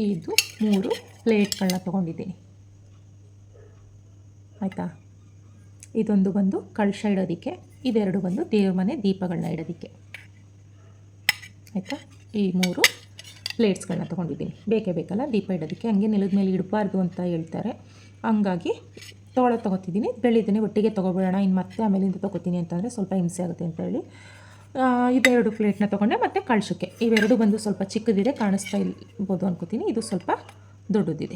ಇದು ಮೂರು ಪ್ಲೇಟ್ಗಳನ್ನ ತೊಗೊಂಡಿದ್ದೀನಿ. ಆಯಿತಾ? ಇದೊಂದು ಬಂದು ಕಳಶ ಇಡೋದಕ್ಕೆ, ಇದೆರಡು ಬಂದು ದೇವ್ರ ಮನೆ ದೀಪಗಳನ್ನ ಇಡೋದಕ್ಕೆ. ಆಯಿತಾ? ಈ ಮೂರು ಪ್ಲೇಟ್ಸ್ಗಳನ್ನ ತೊಗೊಂಡಿದ್ದೀನಿ. ಬೇಕೇ ಬೇಕಲ್ಲ ದೀಪ ಇಡೋದಕ್ಕೆ. ಹಂಗೆ ನೆಲದ ಮೇಲೆ ಇಡಬಾರ್ದು ಅಂತ ಹೇಳ್ತಾರೆ. ಹಂಗಾಗಿ ತೋಳ ತೊಗೋತಿದ್ದೀನಿ. ಬೆಳಿದ್ದೀನಿ ಒಟ್ಟಿಗೆ ತೊಗೊಬೇಡೋಣ. ಇನ್ನು ಮತ್ತೆ ಆಮೇಲಿಂದ ತೊಗೋತೀನಿ ಅಂತಂದರೆ ಸ್ವಲ್ಪ ಹಿಂಸೆ ಆಗುತ್ತೆ ಅಂತ ಹೇಳಿ ಆ, ಇದೆರಡು ಪ್ಲೇಟ್ನ ತೊಗೊಂಡೆ. ಮತ್ತು ಕಳ್ಸೋಕ್ಕೆ. ಇವೆರಡು ಬಂದು ಸ್ವಲ್ಪ ಚಿಕ್ಕದಿದೆ ಕಾಣಿಸ್ತಾ ಇರ್ಬೋದು ಅನ್ಕೋತೀನಿ. ಇದು ಸ್ವಲ್ಪ ದೊಡ್ಡದಿದೆ.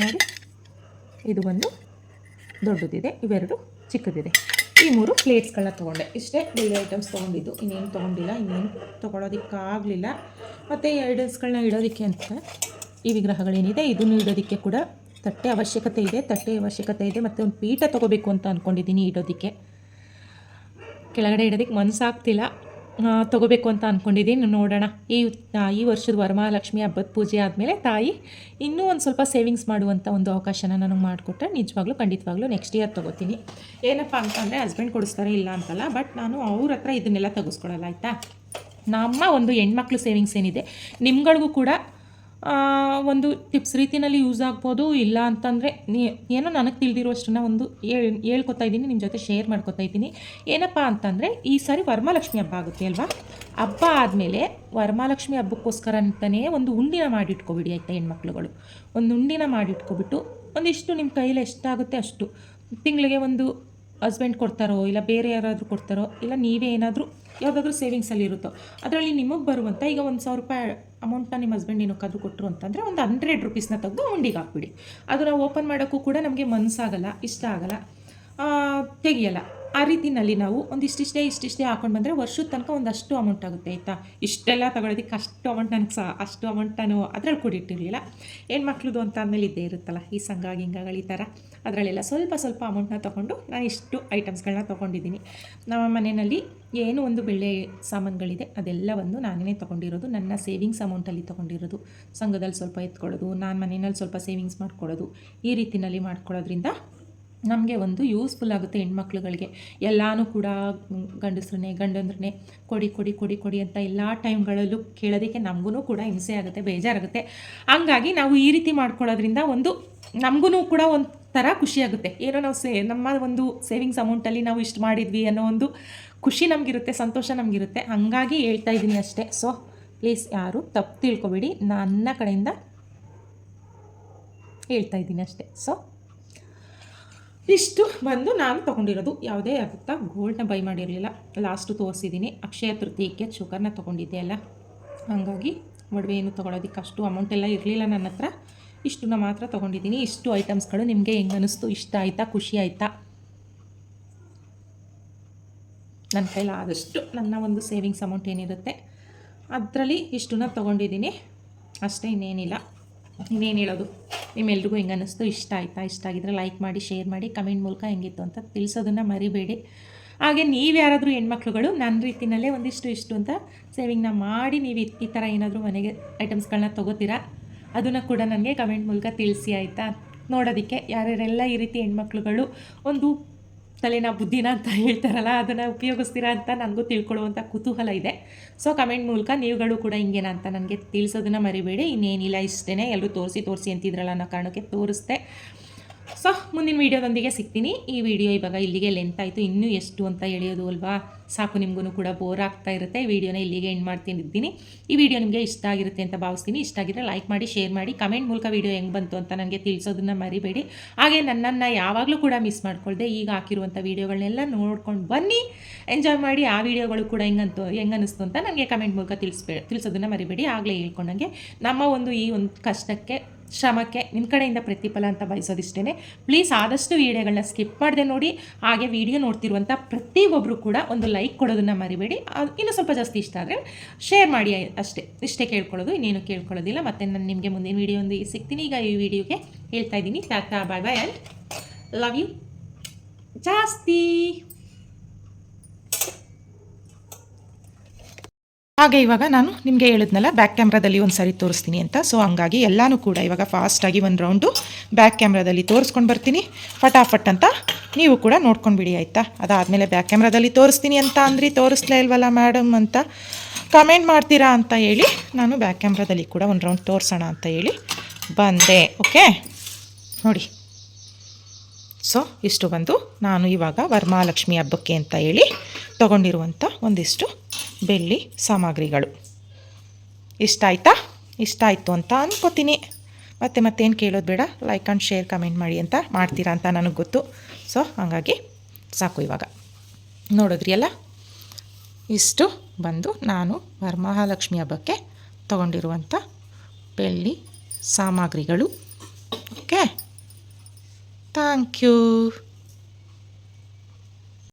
ನೋಡಿ ಇದು ಬಂದು ದೊಡ್ಡದಿದೆ. ಇವೆರಡು ಚಿಕ್ಕದಿದೆ. ಈ ಮೂರು ಪ್ಲೇಟ್ಸ್ಗಳನ್ನ ತೊಗೊಂಡೆ. ಇಷ್ಟೇ ಡೈಲಿ ಐಟಮ್ಸ್ ತೊಗೊಂಡಿದ್ದು. ಇನ್ನೇನು ತೊಗೊಂಡಿಲ್ಲ, ಇನ್ನೇನು ತೊಗೊಳೋದಕ್ಕಾಗಲಿಲ್ಲ. ಮತ್ತು ಈ ಐಡಲ್ಸ್ಗಳನ್ನ ಇಡೋದಕ್ಕೆ ಅಂತ ಈ ವಿಗ್ರಹಗಳೇನಿದೆ, ಇದನ್ನು ಇಡೋದಕ್ಕೆ ಕೂಡ ತಟ್ಟೆ ಅವಶ್ಯಕತೆ ಇದೆ, ತಟ್ಟೆ ಅವಶ್ಯಕತೆ ಇದೆ ಮತ್ತು ಒಂದು ಪೀಠ ತೊಗೋಬೇಕು ಅಂತ ಅಂದ್ಕೊಂಡಿದ್ದೀನಿ ಇಡೋದಕ್ಕೆ. ಕೆಳಗಡೆ ಇಡೋದಕ್ಕೆ ಮನಸ್ಸಾಗ್ತಿಲ್ಲ ತೊಗೋಬೇಕು ಅಂತ ಅಂದ್ಕೊಂಡಿದ್ದೀನಿ ನೋಡೋಣ. ಈ ಈ ವರ್ಷದ ವರಮಹಾಲಕ್ಷ್ಮಿ ಹಬ್ಬದ ಪೂಜೆ ಆದಮೇಲೆ ತಾಯಿ ಇನ್ನೂ ಒಂದು ಸ್ವಲ್ಪ ಸೇವಿಂಗ್ಸ್ ಮಾಡುವಂಥ ಒಂದು ಅವಕಾಶನ ನನಗೆ ಮಾಡಿಕೊಟ್ರೆ ನಿಜವಾಗ್ಲೂ, ಖಂಡಿತವಾಗ್ಲೂ ನೆಕ್ಸ್ಟ್ ಇಯರ್ ತೊಗೋತೀನಿ. ಏನಪ್ಪ ಅಂತಂದರೆ ಹಸ್ಬೆಂಡ್ ಕೊಡಿಸ್ತಾರೆ ಇಲ್ಲ ಅಂತಲ್ಲ ಬಟ್ ನಾನು ಅವ್ರ ಹತ್ರ ಇದನ್ನೆಲ್ಲ ತೆಗೆಸ್ಕೊಳ್ಳಲ್ಲ, ಆಯಿತಾ? ನಮ್ಮ ಒಂದು ಹೆಣ್ಮಕ್ಳು ಸೇವಿಂಗ್ಸ್ ಏನಿದೆ, ನಿಮ್ಗಳಿಗೂ ಕೂಡ ಒಂದು ಟಿಪ್ಸ್ ರೀತಿಯಲ್ಲಿ ಯೂಸ್ ಆಗ್ಬೋದು, ಇಲ್ಲ ಅಂತಂದರೆ ನೀ, ಏನೋ ನನಗೆ ತಿಳಿದಿರೋಷ್ಟನ್ನ ಒಂದು ಹೇಳ್, ಹೇಳ್ಕೊತಾ ಇದ್ದೀನಿ ನಿಮ್ಮ ಜೊತೆ ಶೇರ್ ಮಾಡ್ಕೊತಾ ಇದ್ದೀನಿ. ಏನಪ್ಪ ಅಂತಂದರೆ, ಈ ಸಾರಿ ವರಮಹಾಲಕ್ಷ್ಮಿ ಹಬ್ಬ ಆಗುತ್ತೆ ಅಲ್ವಾ? ಹಬ್ಬ ಆದಮೇಲೆ ವರಮಹಾಲಕ್ಷ್ಮಿ ಹಬ್ಬಕ್ಕೋಸ್ಕರ ಅಂತಲೇ ಒಂದು ಉಂಡಿನ ಮಾಡಿಟ್ಕೊಬಿಡಿ ಆಯಿತಾ ಹೆಣ್ಮಕ್ಳುಗಳು. ಒಂದು ಉಂಡಿನ ಮಾಡಿಟ್ಕೊಬಿಟ್ಟು ಒಂದಿಷ್ಟು ನಿಮ್ಮ ಕೈಯಲ್ಲಿ ಎಷ್ಟಾಗುತ್ತೆ ಅಷ್ಟು. ತಿಂಗಳಿಗೆ ಒಂದು ಹಸ್ಬೆಂಡ್ ಕೊಡ್ತಾರೋ, ಇಲ್ಲ ಬೇರೆ ಯಾರಾದರೂ ಕೊಡ್ತಾರೋ, ಇಲ್ಲ ನೀವೇ ಏನಾದರೂ ಯಾವುದಾದ್ರೂ ಸೇವಿಂಗ್ಸಲ್ಲಿ ಇರುತ್ತೋ, ಅದರಲ್ಲಿ ನಿಮಗೆ ಬರುವಂಥ ಈಗ ಒಂದು ಸಾವಿರ ರೂಪಾಯಿ ಅಮೌಂಟ್ನ ನಿಮ್ಮ ಹಸ್ಬೆಂಡ್ ಏನಕ್ಕಾದ್ರೂ ಕೊಟ್ಟರು ಅಂತಂದರೆ ಒಂದು ಹಂಡ್ರೆಡ್ ರುಪೀಸ್ನ ತೆಗೆದು ಉಂಡಿಗೆ ಹಾಕ್ಬಿಡಿ. ಅದನ್ನು ಓಪನ್ ಮಾಡೋಕ್ಕೂ ಕೂಡ ನಮಗೆ ಮನಸ್ಸಾಗಲ್ಲ ಇಷ್ಟ ಆಗಲ್ಲ ತೆಗಿಯಲ್ಲ. ಆ ರೀತಿನಲ್ಲಿ ನಾವು ಒಂದಿಷ್ಟಿಷ್ಟೇ ಇಷ್ಟಿಷ್ಟೇ ಹಾಕೊಂಡು ಬಂದರೆ ವರ್ಷದ ತನಕ ಒಂದಷ್ಟು ಅಮೌಂಟ್ ಆಗುತ್ತೆ, ಆಯಿತಾ? ಇಷ್ಟೆಲ್ಲ ತಗೊಳ್ಳೋದಕ್ಕೆ ಅಷ್ಟು ಅಮೌಂಟ್ ನನಗೆ ಸಹ ಅಷ್ಟು ಅಮೌಂಟ್ ನಾನು ಅದರಲ್ಲಿ ಕೂಡಿಟ್ಟಿರಲಿಲ್ಲ. ಹೆಣ್ಮಕ್ಳದು ಅಂತ ಆದಮೇಲೆ ಇದ್ದೇ ಇರುತ್ತಲ್ಲ, ಈ ಸಂಘ ಗಿಂಗಗಳು ಈ ಥರ. ಅದರಲ್ಲೆಲ್ಲ ಸ್ವಲ್ಪ ಸ್ವಲ್ಪ ಅಮೌಂಟ್ನ ತೊಗೊಂಡು ನಾನು ಇಷ್ಟು ಐಟಮ್ಸ್ಗಳನ್ನ ತೊಗೊಂಡಿದ್ದೀನಿ. ನಮ್ಮ ಮನೆಯಲ್ಲಿ ಏನು ಒಂದು ಬೆಳ್ಳೆ ಸಾಮಾನುಗಳಿದೆ ಅದೆಲ್ಲವನ್ನು ನಾನೇ ತೊಗೊಂಡಿರೋದು. ನನ್ನ ಸೇವಿಂಗ್ಸ್ ಅಮೌಂಟಲ್ಲಿ ತೊಗೊಂಡಿರೋದು. ಸಂಘದಲ್ಲಿ ಸ್ವಲ್ಪ ಎತ್ಕೊಳ್ಳೋದು, ನಾನು ಮನೆಯಲ್ಲಿ ಸ್ವಲ್ಪ ಸೇವಿಂಗ್ಸ್ ಮಾಡ್ಕೊಳ್ಳೋದು, ಈ ರೀತಿಯಲ್ಲಿ ಮಾಡ್ಕೊಳ್ಳೋದ್ರಿಂದ ನಮಗೆ ಒಂದು ಯೂಸ್ಫುಲ್ ಆಗುತ್ತೆ ಹೆಣ್ಮಕ್ಳುಗಳಿಗೆ. ಎಲ್ಲನೂ ಕೂಡ ಗಂಡಸ್ರನ್ನೇ, ಗಂಡಂದ್ರನ್ನೇ ಕೊಡಿ ಕೊಡಿ ಕೊಡಿ ಕೊಡಿ ಅಂತ ಎಲ್ಲ ಟೈಮ್ಗಳಲ್ಲೂ ಕೇಳೋದಕ್ಕೆ ನಮಗೂ ಕೂಡ ಹಿಂಸೆ ಆಗುತ್ತೆ, ಬೇಜಾರಾಗುತ್ತೆ. ಹಂಗಾಗಿ ನಾವು ಈ ರೀತಿ ಮಾಡ್ಕೊಳ್ಳೋದ್ರಿಂದ ಒಂದು ನಮಗೂ ಕೂಡ ಒಂಥರ ಖುಷಿಯಾಗುತ್ತೆ ಏನೋ ನಾವು ಸೇ, ನಮ್ಮ ಒಂದು ಸೇವಿಂಗ್ಸ್ ಅಮೌಂಟಲ್ಲಿ ನಾವು ಇಷ್ಟು ಮಾಡಿದ್ವಿ ಅನ್ನೋ ಒಂದು ಖುಷಿ ನಮಗಿರುತ್ತೆ, ಸಂತೋಷ ನಮಗಿರುತ್ತೆ. ಹಾಗಾಗಿ ಹೇಳ್ತಾ ಇದ್ದೀನಿ ಅಷ್ಟೇ. ಸೊ ಪ್ಲೀಸ್ ಯಾರು ತಪ್ಪು ತಿಳ್ಕೊಬೇಡಿ. ನನ್ನ ಕಡೆಯಿಂದ ಹೇಳ್ತಾ ಇದ್ದೀನಿ ಅಷ್ಟೇ. ಸೊ ಇಷ್ಟು ಬಂದು ನಾನು ತೊಗೊಂಡಿರೋದು. ಯಾವುದೇ ಆಗುತ್ತಾ ಗೋಲ್ಡ್ನ ಬೈ ಮಾಡಿರಲಿಲ್ಲ. ಲಾಸ್ಟು ತೋರಿಸಿದ್ದೀನಿ. ಅಕ್ಷಯ ತೃತೀಯಕ್ಕೆ ಶುಗರ್ನ ತೊಗೊಂಡಿದ್ದೆ ಅಲ್ಲ. ಹಾಗಾಗಿ ಒಡವೆ ಏನು ತೊಗೊಳೋದಕ್ಕೆ ಅಷ್ಟು ಅಮೌಂಟ್ ಎಲ್ಲ ಇರಲಿಲ್ಲ ನನ್ನ ಹತ್ರ. ಇಷ್ಟನ್ನ ಮಾತ್ರ ತೊಗೊಂಡಿದ್ದೀನಿ. ಇಷ್ಟು ಐಟಮ್ಸ್ಗಳು ನಿಮಗೆ ಹೆಂಗೆ ಅನ್ನಿಸ್ತು ಇಷ್ಟ ಆಯಿತಾ? ಖುಷಿ ಆಯಿತಾ? ನನ್ನ ಕೈಲಾದಷ್ಟು ನನ್ನ ಒಂದು ಸೇವಿಂಗ್ಸ್ ಅಮೌಂಟ್ ಏನಿರುತ್ತೆ, ಅದರಲ್ಲಿ ಇಷ್ಟನ್ನ ತೊಗೊಂಡಿದ್ದೀನಿ. ಅಷ್ಟೇ, ಇನ್ನೇನಿಲ್ಲ. ಇನ್ನೇನು ಹೇಳೋದು? ನಿಮ್ಮೆಲ್ರಿಗೂ ಹೆಂಗೆ ಅನ್ನಿಸ್ತು ಇಷ್ಟ ಆಯಿತಾ? ಇಷ್ಟ ಆಗಿದ್ರೆ ಲೈಕ್ ಮಾಡಿ ಶೇರ್ ಮಾಡಿ ಕಮೆಂಟ್ ಮೂಲಕ ಹೆಂಗಿತ್ತು ಅಂತ ತಿಳಿಸೋದನ್ನು ಮರಿಬೇಡಿ. ಹಾಗೆ ನೀವು ಯಾರಾದರೂ ಹೆಣ್ಮಕ್ಳುಗಳು ನನ್ನ ರೀತಿಯಲ್ಲೇ ಒಂದಿಷ್ಟು ಇಷ್ಟು ಅಂತ ಸೇವಿಂಗ್ನ ಮಾಡಿ, ನೀವು ಈ ಥರ ಏನಾದರೂ ಮನೆಗೆ ಐಟಮ್ಸ್ಗಳನ್ನ ತೊಗೋತೀರಾ? ಅದನ್ನು ಕೂಡ ನನಗೆ ಕಮೆಂಟ್ ಮೂಲಕ ತಿಳಿಸಿ, ಆಯಿತಾ? ನೋಡೋದಕ್ಕೆ ಯಾರ್ಯಾರೆಲ್ಲ ಈ ರೀತಿ ಹೆಣ್ಮಕ್ಳುಗಳು ಒಂದು ತಲೆನ ಬುದ್ಧಿನ ಅಂತ ಹೇಳ್ತಾರಲ್ಲ, ಅದನ್ನು ಉಪಯೋಗಿಸ್ತೀರಾ ಅಂತ ನನಗೂ ತಿಳ್ಕೊಳ್ಳುವಂಥ ಕುತೂಹಲ ಇದೆ. ಸೊ ಕಮೆಂಟ್ ಮೂಲಕ ನೀವುಗಳು ಕೂಡ ಹಿಂಗೇನ ಅಂತ ನನಗೆ ತಿಳಿಸೋದನ್ನು ಮರಿಬೇಡಿ. ಇನ್ನೇನಿಲ್ಲ ಇಷ್ಟೇ ಎಲ್ಲರೂ ತೋರಿಸಿ ತೋರಿಸಿ ಅಂತಿದ್ರಲ್ಲ ಅನ್ನೋ ಕಾರಣಕ್ಕೆ ತೋರಿಸ್ದೆ. ಸೊ ಮುಂದಿನ ವೀಡಿಯೋದೊಂದಿಗೆ ಸಿಗ್ತೀನಿ. ಈ ವಿಡಿಯೋ ಇವಾಗ ಇಲ್ಲಿಗೆ ಲೆಂತ್ ಆಯಿತು. ಇನ್ನೂ ಎಷ್ಟು ಅಂತ ಎಳೆಯೋದು ಅಲ್ವಾ? ಸಾಕು ನಿಮಗೂ ಕೂಡ ಬೋರ್ ಆಗ್ತಾ ಇರುತ್ತೆ. ವೀಡಿಯೋನ ಇಲ್ಲಿಗೆ ಎಂಡ್ ಮಾಡ್ತೀನಿ ಈ ವಿಡಿಯೋ ನಿಮಗೆ ಇಷ್ಟ ಆಗಿರುತ್ತೆ ಅಂತ ಭಾವಿಸ್ತೀನಿ. ಇಷ್ಟ ಆಗಿದ್ರೆ ಲೈಕ್ ಮಾಡಿ ಶೇರ್ ಮಾಡಿ ಕಮೆಂಟ್ ಮೂಲಕ ವಿಡಿಯೋ ಹೆಂಗೆ ಬಂತು ಅಂತ ನನಗೆ ತಿಳಿಸೋದನ್ನ ಮರಿಬೇಡಿ. ಹಾಗೆ ನನ್ನನ್ನು ಯಾವಾಗಲೂ ಕೂಡ ಮಿಸ್ ಮಾಡ್ಕೊಳ್ದೆ. ಈಗ ಹಾಕಿರುವಂಥ ವೀಡಿಯೋಗಳನ್ನೆಲ್ಲ ನೋಡ್ಕೊಂಡು ಬನ್ನಿ. ಎಂಜಾಯ್ ಮಾಡಿ ಆ ವಿಡಿಯೋಗಳು ಕೂಡ ಹೆಂಗಂತು ಹೆಂಗೆ ಅನ್ನಿಸ್ತು ಅಂತ ನನಗೆ ಕಮೆಂಟ್ ಮೂಲಕ ತಿಳಿಸ್ಬೇ, ತಿಳಿಸೋದನ್ನು ಮರಿಬೇಡಿ. ಆಗಲೇ ಹೇಳ್ಕೊಂಡಂಗೆ ನಮ್ಮ ಒಂದು ಈ ಒಂದು ಕಷ್ಟಕ್ಕೆ ಶ್ರಮಕ್ಕೆ ನಿಮ್ಮ ಕಡೆಯಿಂದ ಪ್ರತಿಫಲ ಅಂತ ಬಯಸೋದಿಷ್ಟೇ ಪ್ಲೀಸ್ ಆದಷ್ಟು ವೀಡಿಯೋಗಳನ್ನ ಸ್ಕಿಪ್ ಮಾಡದೆ ನೋಡಿ, ಹಾಗೆ ವಿಡಿಯೋ ನೋಡ್ತಿರುವಂಥ ಪ್ರತಿಯೊಬ್ಬರು ಕೂಡ ಒಂದು ಲೈಕ್ ಕೊಡೋದನ್ನು ಮರಿಬೇಡಿ. ಇನ್ನೂ ಸ್ವಲ್ಪ ಜಾಸ್ತಿ ಇಷ್ಟ ಆದರೆ ಶೇರ್ ಮಾಡಿ ಅಷ್ಟೇ. ಇಷ್ಟೇ ಕೇಳ್ಕೊಳ್ಳೋದು, ಇನ್ನೇನು ಕೇಳ್ಕೊಳ್ಳೋದಿಲ್ಲ. ಮತ್ತು ನಾನು ನಿಮಗೆ ಮುಂದಿನ ವೀಡಿಯೋ ಒಂದು ಸಿಗ್ತೀನಿ. ಈಗ ಈ ವಿಡಿಯೋಗೆ ಹೇಳ್ತಾ ಇದ್ದೀನಿ. Tata bye bye and love you ಜಾಸ್ತಿ. ಹಾಗೆ ಇವಾಗ ನಾನು ನಿಮಗೆ ಹೇಳಿದ್ನಲ್ಲ ಬ್ಯಾಕ್ ಕ್ಯಾಮ್ರಾದಲ್ಲಿ ಒಂದು ಸರಿ ತೋರಿಸ್ತೀನಿ ಅಂತ. ಸೊ ಹಂಗಾಗಿ ಎಲ್ಲನೂ ಕೂಡ ಇವಾಗ ಫಾಸ್ಟಾಗಿ ಒಂದು ರೌಂಡು ಬ್ಯಾಕ್ ಕ್ಯಾಮ್ರಾದಲ್ಲಿ ತೋರಿಸ್ಕೊಂಡು ಬರ್ತೀನಿ. ಫಟಾಫಟ್ ಅಂತ ನೀವು ಕೂಡ ನೋಡ್ಕೊಂಡು ಬಿಡಿ, ಆಯಿತಾ? ಅದಾದಮೇಲೆ ಬ್ಯಾಕ್ ಕ್ಯಾಮ್ರಾದಲ್ಲಿ ತೋರಿಸ್ತೀನಿ ಅಂತ ಅಂದ್ರಿ ತೋರಿಸ್ಲೇ ಇಲ್ವಲ್ಲ ಮೇಡಮ್ ಅಂತ ಕಮೆಂಟ್ ಮಾಡ್ತೀರಾ ಅಂತ ಹೇಳಿ ನಾನು ಬ್ಯಾಕ್ ಕ್ಯಾಮ್ರಾದಲ್ಲಿ ಕೂಡ ಒಂದು ರೌಂಡ್ ತೋರಿಸೋಣ ಅಂತ ಹೇಳಿ ಬಂದೆ ಓಕೆ ನೋಡಿ. ಸೊ ಇಷ್ಟು ಬಂದು ನಾನು ಇವಾಗ ವರಮಹಾಲಕ್ಷ್ಮಿ ಹಬ್ಬಕ್ಕೆ ಅಂತ ಹೇಳಿ ತಗೊಂಡಿರುವಂಥ ಒಂದಿಷ್ಟು ಬೆಳ್ಳಿ ಸಾಮಗ್ರಿಗಳು. ಇಷ್ಟ ಆಯಿತಾ ಇಷ್ಟ ಆಯಿತು ಅಂತ ಅನ್ಕೋತೀನಿ. ಮತ್ತೆ ಮತ್ತೇನು ಕೇಳೋದು ಬೇಡ. ಲೈಕ್ ಆ್ಯಂಡ್ ಶೇರ್ ಕಮೆಂಟ್ ಮಾಡಿ ಅಂತ ಮಾಡ್ತೀರಾ ಅಂತ ನನಗೆ ಗೊತ್ತು. ಸೊ ಹಾಗಾಗಿ ಸಾಕು ಇವಾಗ. ನೋಡಿದ್ರಿ ಅಲ್ಲ? ಇಷ್ಟು ಬಂದು ನಾನು ವರಮಹಾಲಕ್ಷ್ಮಿ ಹಬ್ಬಕ್ಕೆ ತಗೊಂಡಿರುವಂಥ ಬೆಳ್ಳಿ ಸಾಮಗ್ರಿಗಳು. Okay thank you